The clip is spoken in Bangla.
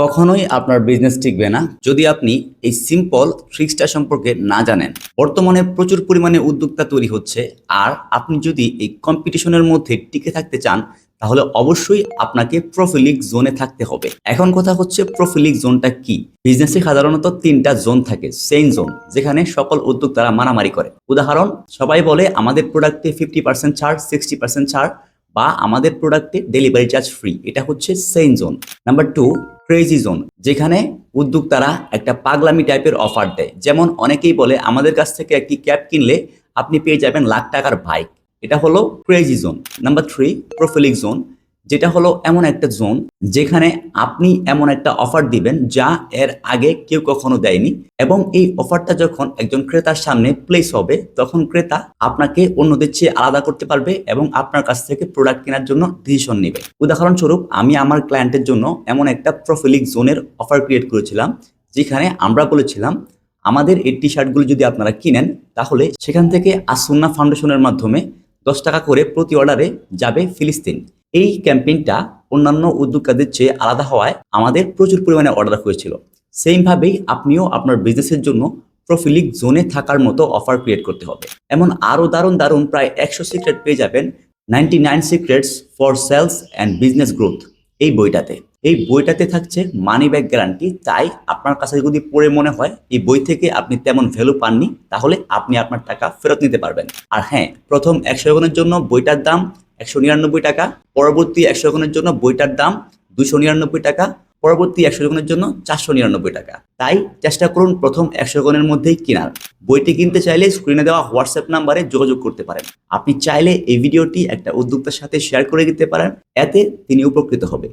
কখনোই আপনার বিজনেস টিকবে না যদি আপনি এই সিম্পল ট্রিক্সটা সম্পর্কে না জানেন। বর্তমানে প্রচুর পরিমাণে উদ্যোক্তা তৈরি হচ্ছে আর আপনি যদি এই কম্পিটিশনের মধ্যে টিকে থাকতে চান, তাহলে অবশ্যই আপনাকে প্রফিলিক জোনে থাকতে হবে। এখন কথা হচ্ছে প্রফিলিক জোনটা কি? বিজনেসে সাধারণত তিনটা জোন থাকে সেম জোন যেখানে সকল উদ্যোক্তারা মারামারি করে। উদাহরণ, সবাই বলে আমাদের প্রোডাক্টে ফিফটি পার্সেন্ট ছাড় সিক্সটি পার্সেন্ট ছাড় বা আমাদের প্রোডাক্টে ডেলিভারি চার্জ ফ্রি এটা হচ্ছে Sen zone number two crazy zone যেখানে উদ্যোক্তারা একটা পাগলামি টাইপের অফার দেয়। যেমন অনেকেই বলে, আমাদের কাছ থেকে একটি ক্যাব কিনলে আপনি পেয়ে যাবেন লাখ টাকার বাইক এটা হলো crazy zone number three prolific zone যেটা হলো এমন একটা জোন যেখানে আপনি এমন একটা অফার দিবেন যা এর আগে কেউ কখনো দেয়নি এবং এই অফারটা যখন একজন ক্রেতার সামনে প্লেস হবে, তখন ক্রেতা আপনাকে অন্যদের চেয়ে আলাদা করতে পারবে এবং আপনার কাছ থেকে প্রোডাক্ট কেনার জন্য ডিসিশন নেবে। উদাহরণস্বরূপ, আমি আমার ক্লায়েন্টের জন্য এমন একটা প্রোফিলিক জোনের অফার ক্রিয়েট করেছিলাম, যেখানে আমরা বলেছিলাম, আমাদের এই টি শার্টগুলো যদি আপনারা কিনেন, তাহলে সেখান থেকে আসুন্না ফাউন্ডেশনের মাধ্যমে দশ টাকা করে প্রতি অর্ডারে যাবে ফিলিস্তিন। এই ক্যাম্পেইনটা অন্যান্য উদ্যোক্তাদের চেয়ে আলাদা হওয়ায় আমাদের প্রচুর পরিমাণে অর্ডার হয়েছিল। সেইমভাবেই আপনিও আপনার বিজনেসের জন্য প্রফিলিক জোনে থাকার মতো অফার ক্রিয়েট করতে হবে। এমন আরও দারুণ দারুণ প্রায় একশো সিক্রেট পেয়ে যাবেন ninety nine secrets for sales and business growth এই বইটাতে। এই বইটাতে থাকছে মানি ব্যাক গ্যারান্টি তাই আপনার কাছে যদি পড়ে মনে হয় এই বই থেকে আপনি তেমন ভ্যালু পাননি, তাহলে আপনি আপনার টাকা ফেরত নিতে পারবেন। আর হ্যাঁ প্রথম একশো জনের জন্য বইটার দাম একশো নিরানব্বই টাকা, পরবর্তী একশো জনের জন্য বইটার দাম দুশো নিরানব্বই টাকা, পরবর্তী একশো জনের জন্য চারশো নিরানব্বই টাকা। তাই চেষ্টা করুন প্রথম একশো জনের মধ্যেই কেনার। বইটি কিনতে চাইলে স্ক্রিনে দেওয়া হোয়াটসঅ্যাপ নাম্বারে যোগাযোগ করতে পারেন। আপনি চাইলে এই ভিডিওটি একটা উদ্যোক্তার সাথে শেয়ার করে দিতে পারেন, এতে তিনি উপকৃত হবে।